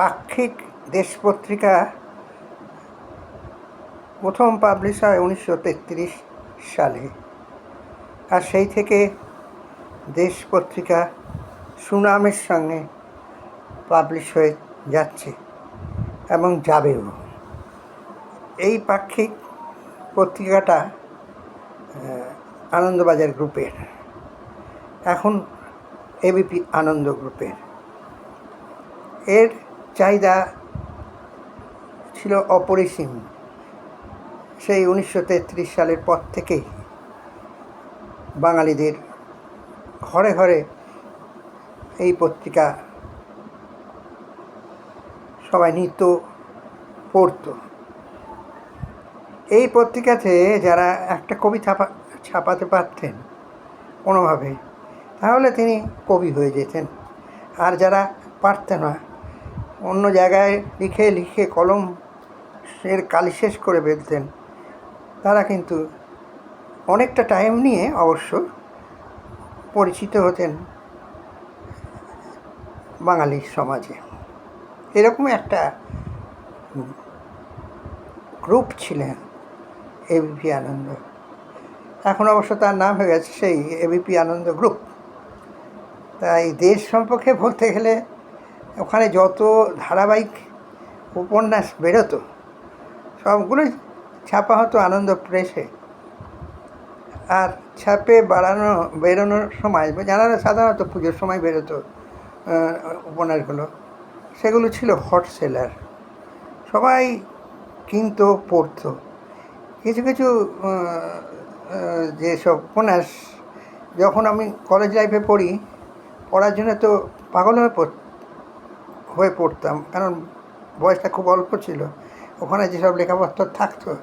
পাক্ষিক দেশ পত্রিকা প্রথম পাবলিশ হয় উনিশশো তেত্রিশ সালে। আর সেই থেকে দেশ পত্রিকা সুনামের সঙ্গে পাবলিশ হয়ে যাচ্ছে এবং যাবেও। এই পাক্ষিক পত্রিকাটা আনন্দবাজার গ্রুপের, এখন এবিপি আনন্দ গ্রুপের। এর ছিল অপরিসীম। সেই উনিশশো তেত্রিশ সালের পর থেকেই বাঙালিদের ঘরে ঘরে এই পত্রিকা সবাই নিত পড়তো। এই পত্রিকাতে যারা একটা কবি ছাপা, ছাপাতে পারতেন কোনোভাবে, তাহলে তিনি কবি হয়ে যেতেন। আর যারা পারতেন না অন্য জায়গায় লিখে লিখে কলম এর কালি শেষ করে ফেলতেন তারা কিন্তু অনেকটা টাইম নিয়ে অবশ্য পরিচিত হতেন বাঙালির সমাজে। এরকম একটা গ্রুপ ছিলেন এবিপি আনন্দ। এখন অবশ্য তার নাম হয়ে গেছে সেই এবিপি আনন্দ গ্রুপ তাই দেশ সম্পর্কে বলতে গেলে ওখানে যত ধারাবাহিক উপন্যাস বেরোতো, সবগুলোই ছাপা হতো আনন্দ প্রেসে। আর ছাপে বাড়ানো, বেরোনোর সময় জানা সাধারণত পুজোর সময় বেরোতো উপন্যাসগুলো। সেগুলো ছিল হট সেলার। সবাই কিনতো, পড়তো। কিছু কিছু যেসব উপন্যাস, যখন আমি কলেজ লাইফে পড়ি, পড়ার জন্য তো পাগল হয়ে পড় হয়ে পড়তাম, কারণ বয়সটা খুব অল্প ছিল। ওখানে যেসব লেখাপত্র থাকতো,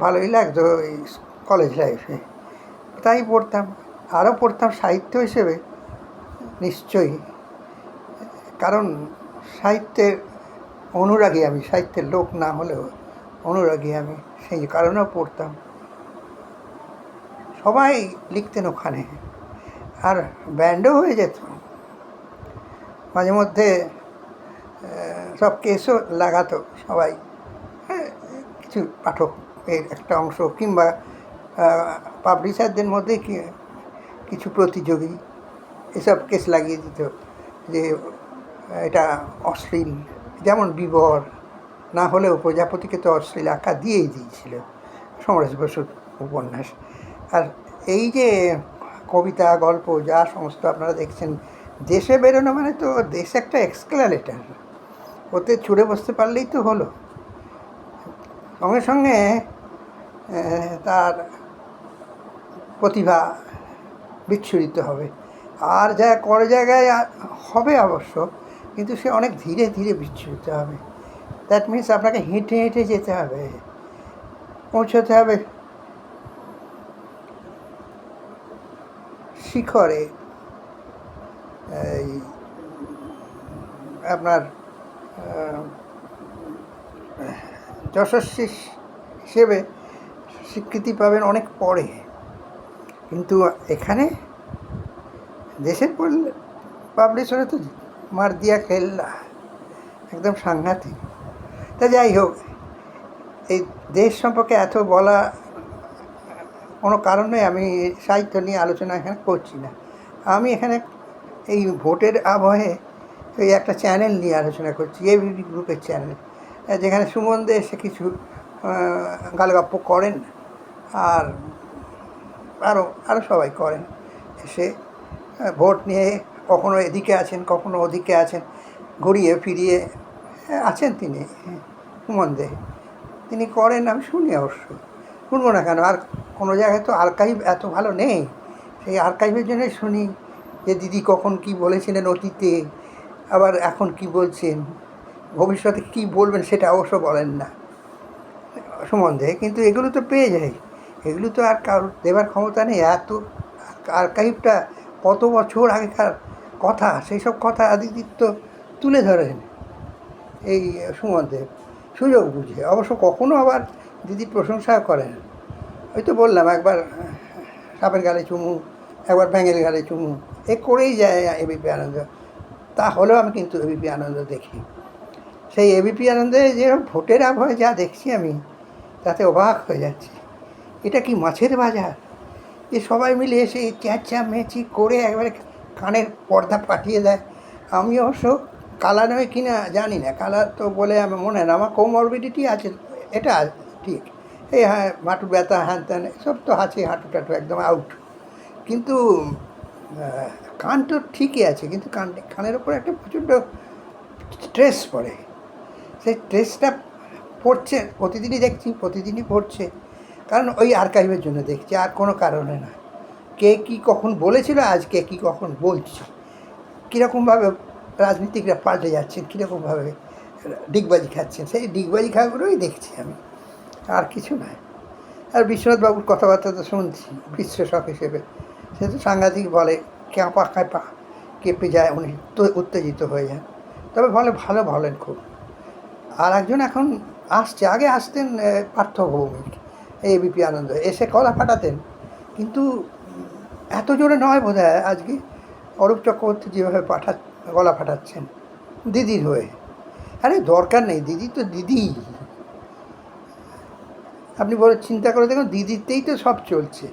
ভালোই লাগতো এই কলেজ লাইফে তাই পড়তাম। আরও পড়তাম সাহিত্য হিসেবে, নিশ্চয়ই। কারণ সাহিত্যের অনুরাগী আমি, সাহিত্যের লোক না হলেও অনুরাগী আমি, সেই কারণেও পড়তাম। সবাই লিখতেন ওখানে। আর ব্যান্ডও হয়ে যেত। মাঝে মধ্যে সব কেসও লাগাতো সবাই। হ্যাঁ, কিছু পাঠকের একটা অংশ কিংবা পাবলিশারদের মধ্যে কিছু প্রতিযোগী এসব কেস লাগিয়ে দিত যে এটা অশ্লীল যেমন বিবর না হলেও প্রজাপতিকে তো অশ্লীল আঁকা দিয়েই দিয়েছিল সমরেশ বসুর উপন্যাস। আর এই যে কবিতা গল্প যা সমস্ত আপনারা দেখছেন দেশে বেরোনো মানে তো দেশ একটা এক্সক্লালেটার ওতে ছুড়ে বসতে পারলেই তো হলো। সঙ্গে সঙ্গে তার প্রতিভা বিচ্ছুরিত হবে। আর যা করে জায়গায় হবে অবশ্য, কিন্তু সে অনেক ধীরে ধীরে বিচ্ছুরিত হবে। দ্যাট মিন্স আপনাকে হেঁটে হেঁটে যেতে হবে, পৌঁছতে হবে শিখরে। এই, আপনার যশস্বী হিসেবে স্বীকৃতি পাবেন অনেক পরে। কিন্তু এখানে দেশের পাবলিশারে তো মার দিয়া খেললা একদম সাংঘাতিক। তা যাই হোক, এই দেশ সম্পর্কে এত বলা কোনো কারণে আমি সাহিত্য নিয়ে আলোচনা এখানে করছি না। আমি এখানে এই ভোটের আবহে এই একটা চ্যানেল নিয়ে আলোচনা করছি এবিপি গ্রুপের চ্যানেল যেখানে সুমন দে এসে কিছু গালগপ্প করেন আর আরও আরও সবাই করেন। এসে ভোট নিয়ে কখনো এদিকে আছেন, কখনো ওদিকে আছেন, ঘুরিয়ে ফিরিয়ে আছেন তিনি, সুমন দে। তিনি করেন, আমি শুনি অবশ্য। শুনব না কেন? আর কোনো জায়গায় তো আর্কাইভ এত ভালো নেই। সেই আর্কাইভের জন্যই শুনি যে দিদি কখন কি বলেছিলেন অতীতে। আবার এখন কি বলছেন? ভবিষ্যতে কি বলবেন সেটা অবশ্য বলেন না। সম্বন্ধে, কিন্তু এগুলো তো পেয়ে যাই এগুলো তো আর কারোর দেবার ক্ষমতা নেই। এত আর্কাইভটা কত বছর আগেকার কথা সেই সব কথা আদিত্য তুলে ধরেন এই সুমনদেব সুযোগ বুঝে। অবশ্য কখনো আবার দিদি প্রশংসা করেন। ওই তো বললাম, একবার সাপের গালে চুমু, একবার ব্যাঙের গালে চুমু, এ করেই যায় এবিপি আনন্দ। তা হলেও আমি কিন্তু এবিপি আনন্দ দেখি। সেই এবিপি আনন্দে যেরকম ভোটের আবহাওয়া যা দেখছি আমি, তাতে অবাক হয়ে যাচ্ছি। এটা কি মাছের বাজার? যে সবাই মিলে এসে চেঁচা মেচি করে একবারে কানের পর্দা পাঠিয়ে দেয়। আমি অবশ্য কালা নয় কি না জানি না কালার তো বলে আমার মনে হয় না, আমার কোমরবিডিটি আছে, এটা ঠিক। এই হ্যাঁ হাঁটু ব্যথা, হ্যান ত্যান সব তো আছে হাঁটু টাটু একদম আউট কিন্তু কান তো ঠিকই আছে, কিন্তু কান, কানের ওপর একটা প্রচণ্ড স্ট্রেস পড়ে। সেই স্ট্রেসটা পড়ছে, প্রতিদিনই দেখছি, প্রতিদিনই পড়ছে। কারণ ওই আর্কাইভের জন্য দেখছি, আর কোনো কারণে না। কে কী কখন বলেছিল, আজ কে কী কখন বলছে? কীরকমভাবে রাজনীতিকরা পাল্টে যাচ্ছেন, কীরকমভাবে ডিগবাজি খাচ্ছেন, সেই ডিগবাজি খাওয়াগুলোই দেখছি আমি। আর কিছু নয়। আর বিশ্বনাথবাবুর কথাবার্তা তো শুনছি, বিশ্লেষক হিসেবে। সে তো সাংঘাতিক বলে। ক্যাপা ক্যাপা কেঁপে যায়, উনি উত্তেজিত হয়ে যান। তবে বলে ভালো বলেন খুব। আর একজন এখন আসছে, আগে আসতেন পার্থ ভৌমিক এই বিপি আনন্দ। এসে কলা ফাটাতেন। কিন্তু এত জোরে নয় বোধ হয় আজকে। অরূপ চক্রবর্তী যেভাবে পাঠা গলা ফাটাচ্ছেন, দিদির হয়ে। আরে, দরকার নেই, দিদি তো দিদি। আপনি বলে চিন্তা করে দেখুন, দিদিতেই তো সব চলছে।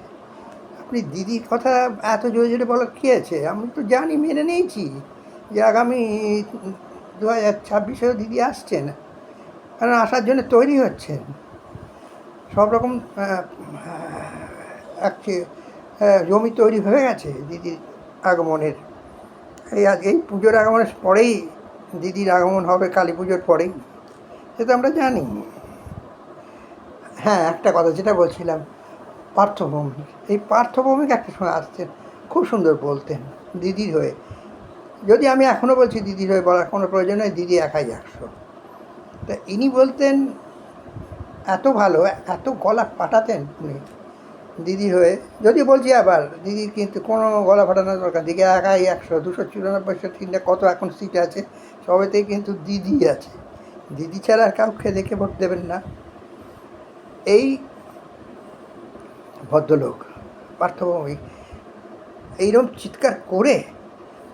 আপনি দিদির কথা এত জোরে জোরে বলার কী আছে? আমি তো জানি, মেনে নিয়েছি যে আগামী দু হাজার ছাব্বিশেও দিদি আসছেন, কারণ আসার জন্য তৈরি হচ্ছেন। সব রকম জমি তৈরি হয়ে গেছে দিদির আগমনের। এই আজ, এই পুজোর আগমনের পরেই দিদির আগমন হবে, কালী পুজোর পরেই, সে তো আমরা জানি। হ্যাঁ একটা কথা যেটা বলছিলাম পার্থভৌমিক। এই পার্থভৌমিক একটা সময় আসছেন খুব সুন্দর বলতেন দিদির হয়ে। যদি আমি এখনও বলছি দিদির হয়ে বলার কোনো প্রয়োজন নেই, দিদি একাই একশো তা ইনি বলতেন, এত ভালো, এত গলা পাঠাতেন উনি দিদি হয়ে। যদি বলছি আবার দিদির কিন্তু কোনো গলা ফাটানোর দরকার দিকে একাই একশো, দুশো চুরানব্বইশো তিনটে কত এখন সিট আছে, সবেতেই কিন্তু দিদি আছে। দিদি ছাড়া আর কাউকে দেখে ভোট দেবেন না। এই ভদ্রলোক পার্থভৌমিক এইরকম চিৎকার করে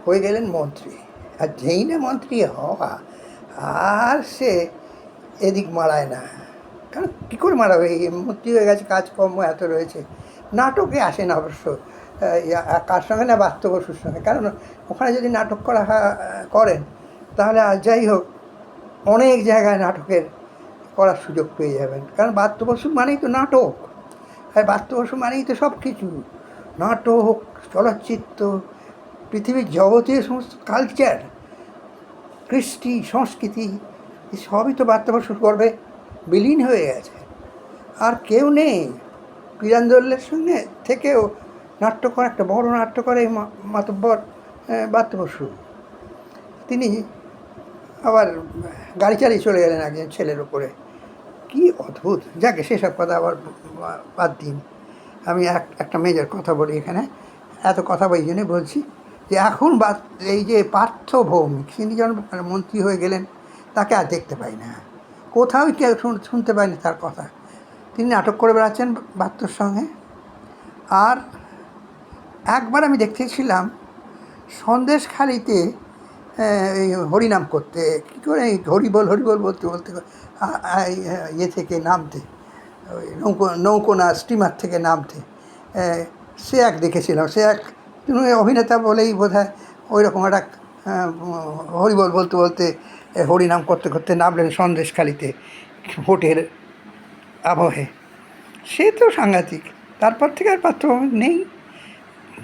হয়ে গেলেন মন্ত্রী। আর যেই না মন্ত্রী হওয়া, আর সে এদিক মারায় না। কারণ কী করে মারাবে মন্ত্রী হয়ে গেছে, কাজকর্ম এত রয়েছে। নাটকে আসে না অবশ্য কার সঙ্গে না বাস্তব বসুর সঙ্গে? কারণ ওখানে যদি নাটক করা করেন, তাহলে যাই হোক, অনেক জায়গায় নাটকের করার সুযোগ পেয়ে যাবেন। কারণ বাদ্য বসু মানেই তো নাটক। আর বাদ্য বসু মানেই তো সব কিছু। নাটক চলচ্চিত্র পৃথিবীর জগতীয় সমস্ত কালচার কৃষ্টি সংস্কৃতি সবই তো বাদ্য বসুর গর্বে বিলীন হয়ে গেছে। আর কেউ নেই। পিরান্দোল্যের সঙ্গে থেকেও নাট্যকর একটা বড় নাট্যকর এই মাতব্বর আহ, তিনি আবার গাড়ি চালিয়ে চলে গেলেন একজন ছেলের উপরে। কি অদ্ভুত। যাকে সেসব কথা আবার বাদ দিন। আমি এক, একটা মেজর কথা বলি এখানে। এত কথা ওই জন্যে বলছি যে এখন বা, এই যে পার্থ ভৌমিক তিনি যখন মন্ত্রী হয়ে গেলেন, তাকে আর দেখতে পাই না। কোথাও কেউ শুন- শুনতে পাইনি তার কথা। তিনি নাটক করে বেড়াচ্ছেন বাত্যর সঙ্গে। আর একবার আমি দেখতেছিলাম, সন্দেশখালিতে এই হরিনাম করতে। কী করে এই হরিবল হরিবল বলতে বলতে ইয়ে থেকে নামতে। ওই নৌকো নৌকো না স্টিমার থেকে নামতে। সে এক দেখেছিলাম সে এক অভিনেতা বলেই বোধ হয় ওই রকম একটা হরিবল বলতে বলতে হরিনাম করতে করতে নামলেন সন্দেশখালিতে ভোটের আবহে। সে তো সাংঘাতিক, তারপর থেকে আর পার্থ নেই।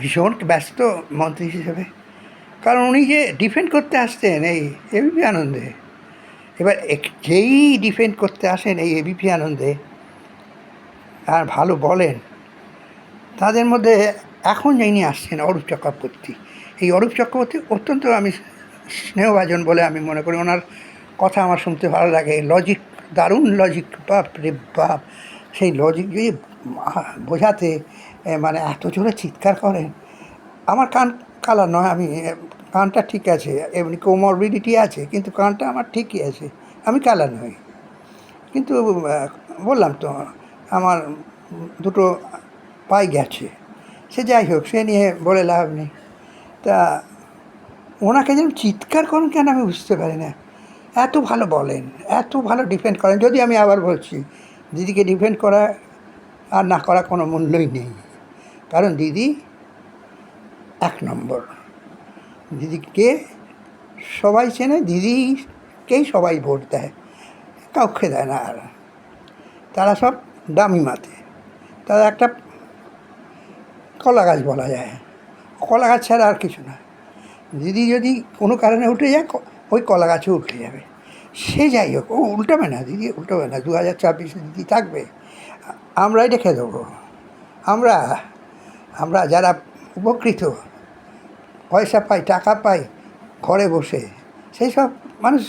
ভীষণ ব্যস্ত মন্ত্রী হিসেবে। কারণ উনি যে ডিফেন্ড করতে আসতেন এই এবিপি আনন্দে, এবার যেই ডিফেন্ড করতে আসেন এই এবিপি আনন্দে, আর ভালো বলেন, তাদের মধ্যে এখন যিনি আসছেন অরূপ চক্রবর্তী, এই অরূপ চক্রবর্তী অত্যন্ত আমি স্নেহভাজন বলে আমি মনে করি, ওনার কথা আমার শুনতে ভালো লাগে লজিক দারুণ লজিক বাপ রে বাপ, সেই লজিক যদি বোঝাতে মানে এত জোরে চিৎকার করেন, আমার কান কালা নয়, আমি, কানটা ঠিক আছে, এমনি কোমরবিডিটি আছে, কিন্তু কানটা আমার ঠিকই আছে, আমি কালা নই। কিন্তু বললাম তো, আমার দুটো পাই গেছে, সে যাই হোক, সে নিয়ে বলে লাভ নেই। তা, ওনাকে যেন চিৎকার করেন কেন আমি বুঝতে পারি না। এত ভালো বলেন, এত ভালো ডিফেন্ড করেন, যদি আমি আবার বলছি, দিদিকে ডিফেন্ড করা আর না করা কোনো মূল্যই নেই। কারণ দিদি এক নম্বর। দিদিকে সবাই চেনে দিদিকেই সবাই ভোট দেয়, কাউকে দেয় না আর। তারা সব দামি মাতে। তারা একটা কলা গাছ বলা যায়। কলা গাছ ছাড়া আর কিছু না। দিদি যদি কোনো কারণে উঠে যায় ওই কলা গাছও উঠে যাবে। সে যাই হোক, ও উল্টাবে না, দিদি উল্টাবে না, দু হাজার ছাব্বিশে দিদি থাকবে আমরাই রেখে দেবো। আমরা আমরা যারা উপকৃত পয়সা পাই, টাকা পাই, ঘরে বসে। সেই সব মানুষ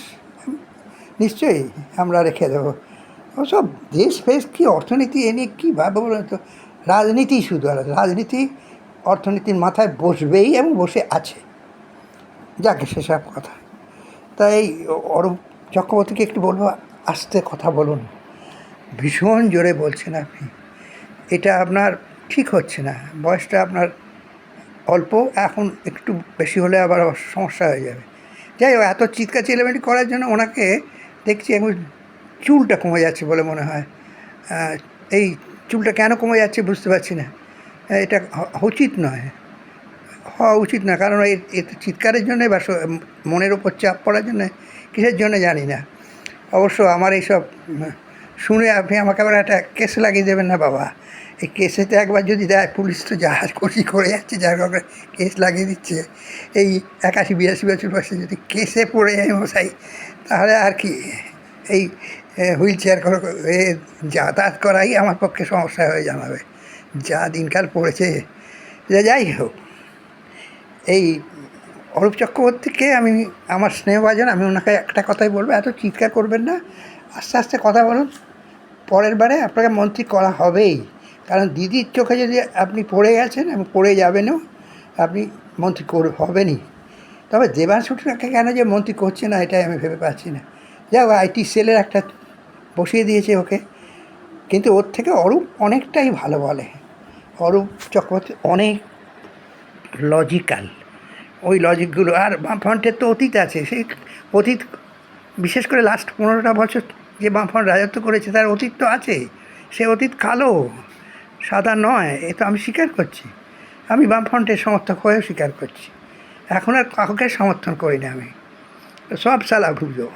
নিশ্চয়ই আমরা রেখে দেবো। ওসব দেশ ফেস কী অর্থনীতি এ নিয়ে কী বলুন তো? রাজনীতি শুধু আর রাজনীতি অর্থনীতির মাথায় বসবেই এবং বসে আছে। যাকে, সেসব কথা। তাই অরূপ চক্রবর্তীকে একটু বলব, আস্তে কথা বলুন। ভীষণ জোরে বলছেন আপনি। এটা আপনার ঠিক হচ্ছে না। বয়সটা আপনার অল্প, এখন একটু বেশি হলে আবার সমস্যা হয়ে যাবে। যাই হোক, এত চিৎকার চিলেমেটি করার জন্য ওনাকে দেখছি এখন চুলটা কমে যাচ্ছে বলে মনে হয়। এই চুলটা কেন কমে যাচ্ছে বুঝতে পারছি না। এটা উচিত নয়। হওয়া উচিত না কারণ এ এতে চিৎকারের জন্যে বা মনের ওপর চাপ পড়ার জন্যে কিসের জন্য জানি না। অবশ্য আমার এইসব শুনে আপনি আমাকে আবার একটা কেস লাগিয়ে দেবেন না বাবা? এই কেসেতে একবার যদি দেয়, পুলিশ তো জাহাজ কষি করে যাচ্ছে, যার কারণে কেস লাগিয়ে দিচ্ছে। এই একাশি, বিরাশি বছর বয়সে যদি কেসে পড়ে যায় মশাই, তাহলে আর কি? এই হুইল চেয়ার করে যাতায়াত করাই আমার পক্ষে সমস্যা হয়ে জানাবে যা দিনকাল পড়েছে যাই হোক। এই অরূপ চক্রবর্তীকে আমি, আমার স্নেহভাজন, আমি ওনাকে একটা কথাই বলব, এত চিৎকার করবেন না। আস্তে আস্তে কথা বলুন। পরের বারে আপনাকে মন্ত্রী করা হবেই। কারণ দিদির চোখে যদি আপনি পড়ে গেছেন এবং পড়ে যাবেনও, আপনি মন্ত্রী কর, হবেনই। তবে দেবাংশুটাকে কেন যে মন্ত্রী করছে না, এটাই আমি ভেবে পাচ্ছি না। যাও আইটি সেলের একটা বসিয়ে দিয়েছে ওকে। কিন্তু ওর থেকে অরূপ অনেকটাই ভালো বলে। অরূপ চক্রবর্তী অনেক লজিক্যাল ওই লজিকগুলো আর বামফ্রন্টের তো অতীত আছে। সেই অতীত, বিশেষ করে লাস্ট পনেরোটা বছর যে বামফ্রন্ট রাজত্ব করেছে, তার অতীত তো আছে। সে অতীত কালো। সাদা নয়, এ তো আমি স্বীকার করছি। আমি বামফ্রন্টের সমর্থক হয়েও স্বীকার করছি। এখন আর কাউকে সমর্থন করি না আমি। সব সালা ভুলো।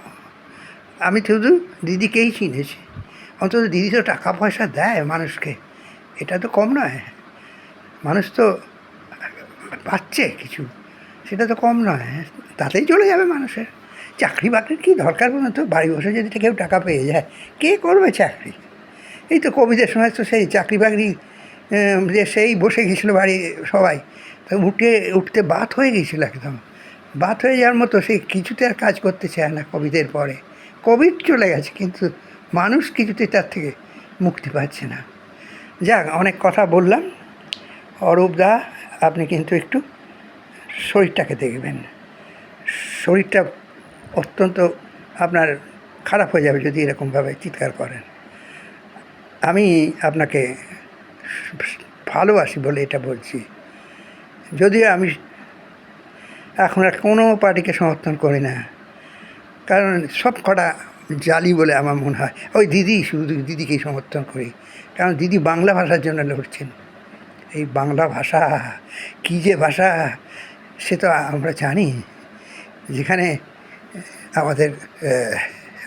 আমি শুধু দিদিকেই চিনেছি। অন্তত দিদি তো টাকা পয়সা দেয় মানুষকে। এটা তো কম নয়। মানুষ তো পাচ্ছে কিছু। সেটা তো কম নয়। তাতেই চলে যাবে মানুষের। চাকরি বাকরির কী দরকার বলুন তো? বাড়ি বসে যদি কেউ টাকা পেয়ে যায়, কে করবে চাকরি? এই তো কবিদের সময় তো সেই চাকরি বাকরি যে সেই বসে গেছিল বাড়ি সবাই, তা উঠে, উঠতে বাত হয়ে গেছিল একদম। বাত হয়ে যাওয়ার মতো সেই কিছুতে আর কাজ করতে চায় না কবিদের পরে। কোভিড চলে গেছে, কিন্তু মানুষ কিছুতে তার থেকে মুক্তি পাচ্ছে না। যাক, অনেক কথা বললাম। অরূপ দা, আপনি কিন্তু একটু শরীরটাকে দেখবেন। শরীরটা অত্যন্ত আপনার খারাপ হয়ে যাবে যদি এরকমভাবে চিৎকার করেন। আমি আপনাকে ভালোবাসি বলে এটা বলছি। যদিও আমি এখন আর কোনো পার্টিকে সমর্থন করি না। কারণ সব কটা জালি বলে আমার মনে হয়। ওই দিদি শুধু দিদিকেই সমর্থন করি। কারণ দিদি বাংলা ভাষার জন্য লড়ছেন। এই বাংলা ভাষা কী যে ভাষা, সে তো আমরা জানি। যেখানে আমাদের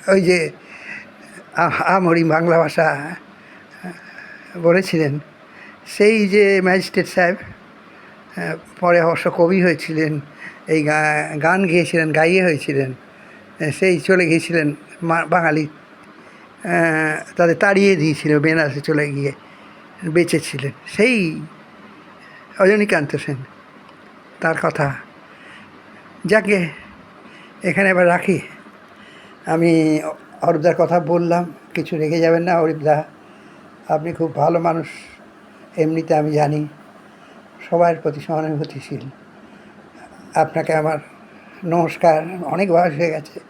ওই যে আমরি বাংলা ভাষা বলেছিলেন সেই যে ম্যাজিস্ট্রেট সাহেব আহ, পরে অবশ্য কবি হয়েছিলেন এই গান গেয়েছিলেন গাইয়ে হয়েছিলেন সেই চলে গিয়েছিলেন বাঙালি তাদের তাড়িয়ে দিয়েছিল বেনারসে চলে গিয়ে বেঁচেছিলেন। সেই রজনীকান্ত সেন তার কথা। যাকে এখানে এবার রাখি। আমি অরূপদার কথা বললাম কিছু রেখে যাবেন না অরূপদা। আপনি খুব ভালো মানুষ, এমনিতে আমি জানি, সবার প্রতি সহানুভূতিশীল। আপনাকে আমার নমস্কার, অনেক বয়স হয়ে গেছে,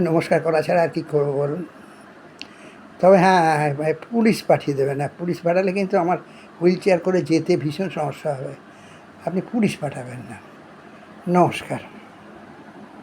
নমস্কার করা ছাড়া আর কী করব বলুন? তবে হ্যাঁ পুলিশ পাঠিয়ে দেবে না, পুলিশ পাঠালে কিন্তু আমার হুইল চেয়ার করে যেতে ভীষণ সমস্যা হবে। আপনি পুলিশ পাঠাবেন না। নমস্কার।